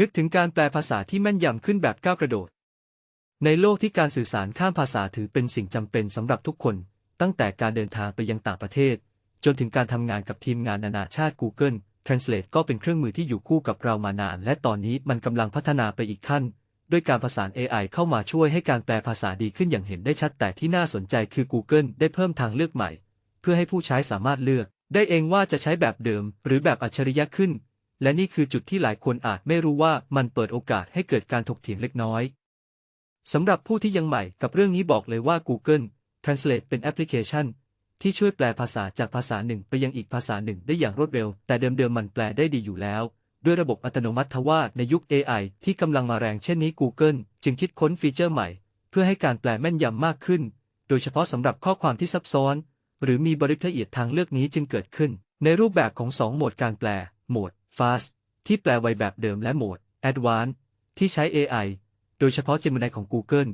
นึกถึงการแปลภาษาที่แม่นยำขึ้นแบบก้าวกระโดด ในโลกที่การสื่อสารข้ามภาษาถือเป็นสิ่งจำเป็นสำหรับทุกคน ตั้งแต่การเดินทางไปยังต่างประเทศ จนถึงการทำงานกับทีมงานนานาชาติ Google Translate ก็เป็นเครื่องมือที่อยู่คู่กับเรามานาน และตอนนี้มันกำลังพัฒนาไปอีกขั้น ด้วยการผสาน AI เข้ามาช่วยให้การแปลภาษาดีขึ้นอย่างเห็นได้ชัดแต่ที่น่าสนใจคือ Google ได้เพิ่มทางเลือกใหม่ เพื่อให้ผู้ใช้สามารถเลือก ได้เองว่าจะใช้แบบเดิม หรือแบบอัจฉริยะขึ้น และนี่คือจุดที่หลายคนอาจไม่รู้ว่ามันเปิดโอกาสให้เกิดการถกเถียงเล็กน้อยสำหรับผู้ที่ยังใหม่กับเรื่องนี้บอกเลยว่า Google Translate เป็นแอปพลิเคชัน ที่ช่วยแปลภาษาจากภาษาหนึ่งไปยังอีกภาษาหนึ่งได้อย่างรวดเร็ว แต่เดิมๆมันแปลได้ดีอยู่แล้ว ด้วยระบบอัตโนมัติทว่าในยุค AI ที่กำลังมาแรงเช่นนี้ Google จึงคิดค้นฟีเจอร์ใหม่ เพื่อให้การแปลแม่นยำมากขึ้น โดยเฉพาะสำหรับข้อความที่ซับซ้อน หรือมีบริบทละเอียดทางเลือกนี้จึงเกิดขึ้น ในรูปแบบของ 2 โหมดการแปล โหมด Fast ที่แปลไวแบบเดิมและโหมด Advanced ที่ใช้ AI โดยเฉพาะ Gemini ของ Google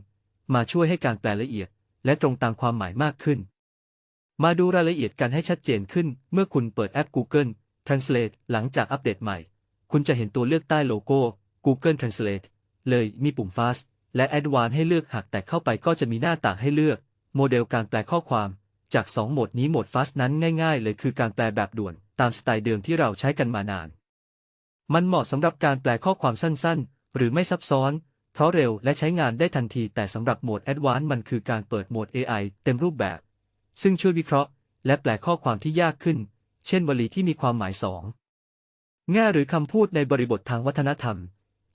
มาช่วยให้การแปลละเอียด และตรงตามความหมายมากขึ้น มาดูรายละเอียดกันให้ชัดเจนขึ้น เมื่อคุณเปิดแอป Google Translate หลังจากอัปเดตใหม่ คุณจะเห็นตัวเลือกใต้โลโก้ Google Translate เลยมีปุ่ม Fast และ Advanced ให้เลือกหากแต่เข้าไปก็จะมีหน้าต่างให้เลือก โมเดลการแปลข้อความจาก 2 โหมดนี้โหมด Fast นั้นง่าย ๆ เลยคือการแปลแบบด่วน ตามสไตล์เดิมที่เราใช้กันมานาน มันเหมาะสำหรับการแปลข้อความสั้นๆ หรือไม่ซับซ้อน เพราะเร็วและใช้งานได้ทันที แต่สำหรับโหมด Advanced มันคือการเปิดโหมด AI เต็มรูปแบบ ซึ่งช่วยวิเคราะห์ และแปลข้อความที่ยากขึ้น เช่นวลีที่มีความหมายสองแง่หรือคำพูดในบริบททางวัฒนธรรม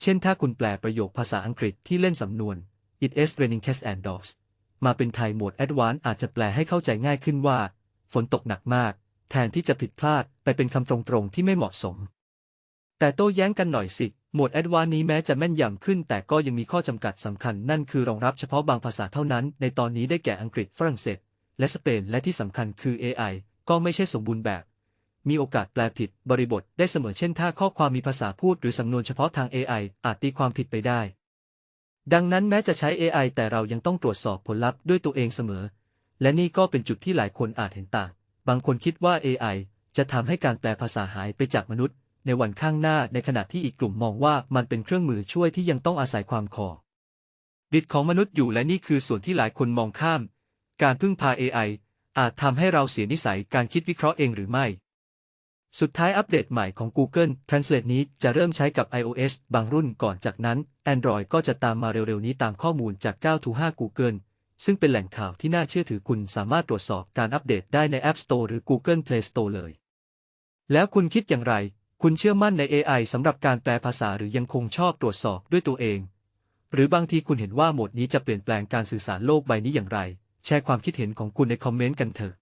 เช่นถ้าคุณแปลประโยคภาษาอังกฤษที่เล่นสำนวน it is raining cats and dogs มาเป็นไทยโหมด Advanced อาจจะแปลให้เข้าใจง่ายขึ้นว่า ฝนตกหนักมาก แทนที่จะผิดพลาดไปเป็นคำตรงๆที่ไม่เหมาะสม แต่โต้แย้งกันหน่อยสิ หมวด Advanced นี้แม้จะแม่นยำขึ้น แต่ก็ยังมีข้อจำกัดสำคัญ นั่นคือรองรับเฉพาะบางภาษาเท่านั้น ในตอนนี้ได้แก่อังกฤษฝรั่งเศส และสเปน และที่สำคัญคือ AI ก็ไม่ใช่สมบูรณ์แบบ มีโอกาสแปลผิด บริบทได้เสมอเช่น ถ้าข้อความมีภาษาพูดหรือสำนวนเฉพาะทาง AI อาจตีความผิดไปได้ ดังนั้นแม้จะใช้ AI แต่เรายังต้องตรวจสอบผลลัพธ์ด้วยตัวเองเสมอ และนี่ก็เป็นจุดที่หลายคนอาจเห็นต่าง บางคนคิดว่า AI จะทำให้การแปลภาษาหายไปจากมนุษย์ ในวันข้างหน้าในขณะที่อีกกลุ่มมองว่ามันเป็นเครื่องมือช่วยที่ยังต้องอาศัยความคอดิดของมนุษย์อยู่และนี่คือส่วนที่หลายคนมองข้าม การพึ่งพา AI อาจทำให้เราเสียนิสัยการคิดวิเคราะห์เองหรือไม่ สุดท้ายอัปเดตใหม่ของ Google Translate นี้จะเริ่มใช้กับ iOS บางรุ่นก่อนจากนั้น Android ก็จะตามมาเร็วๆนี้ตามข้อมูลจาก9 5 Google ซึ่งเป็นแหล่งข่าวที่น่าเชื่อถือคุณสามารถตรวจสอบการอัปเดตได้ใน App Store หรือ Google Play Store เลย แล้วคุณคิดอย่างไร คุณเชื่อมั่นใน AI สำหรับการแปลภาษาหรือยังคงชอบตรวจสอบด้วยตัวเอง หรือบางทีคุณเห็นว่าโหมดนี้จะเปลี่ยนแปลงการสื่อสารโลกใบนี้อย่างไร แชร์ความคิดเห็นของคุณในคอมเมนต์กันเถอะ